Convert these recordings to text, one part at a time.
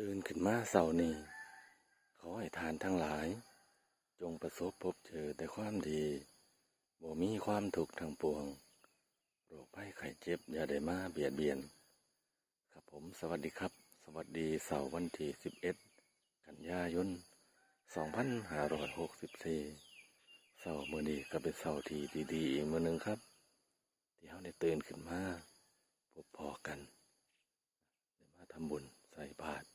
ตื่นขึ้นมาเสาร์นี้ขอให้ทานทั้งหลาย จงประสบพบเจอแต่ความดีบ่มีความทุกทั้งปวงโรคภัยไข้เจ็บอย่าได้มาเบียดเบียน ครับผมสวัสดีครับ สวัสดีเสาร์วันที่ 11 กันยายน 2564เสาร์มื้อนี้ก็เป็นเสาร์ที่ดีๆอีกมื้อหนึงครับ ที่เฮาได้ตื่นขึ้นมาพบพอกันได้มาทำบุญใส่บาตร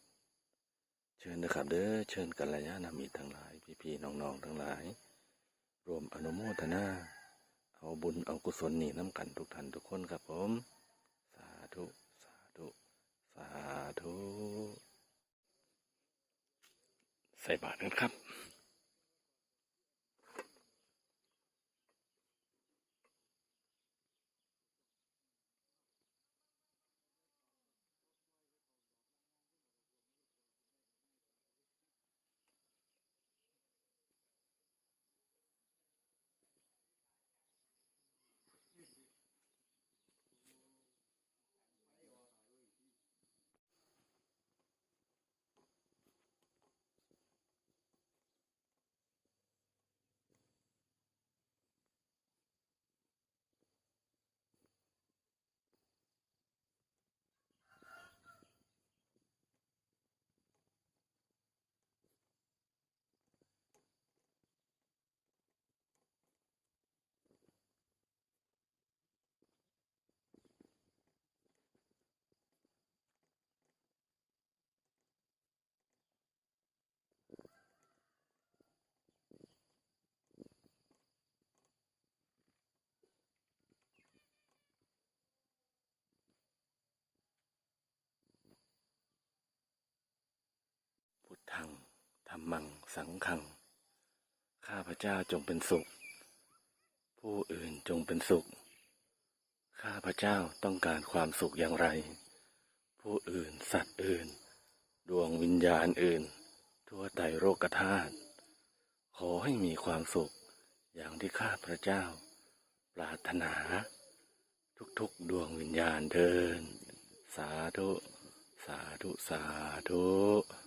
เชิญนะครับเด้อเชิญกัลยาณมิตรทั้งหลาย พี่ๆน้องๆทั้งหลาย รวมอนุโมทนาเอาบุญเอากุศลนี่น้ำกันทุกท่านทุกคนครับผม สาธุ สาธุ สาธุ ใส่บาตรกันครับ พุทธังธรร มังสังฆัง ข้าพเจ้าจงเป็นสุข ผู้อื่นจงเป็นสุข ข้าพเจ้าต้องการความสุขอย่างไร ผู้อื่นสัตว์อื่น ดวงวิญญาณอื่น ทั่วไตโลกธาตุขอให้มีความสุขอย่างที่ข้าพระเจ้า ปรารถนา ทุกๆดวงวิญญาณเดิน สาธุ สาธุ สาธุ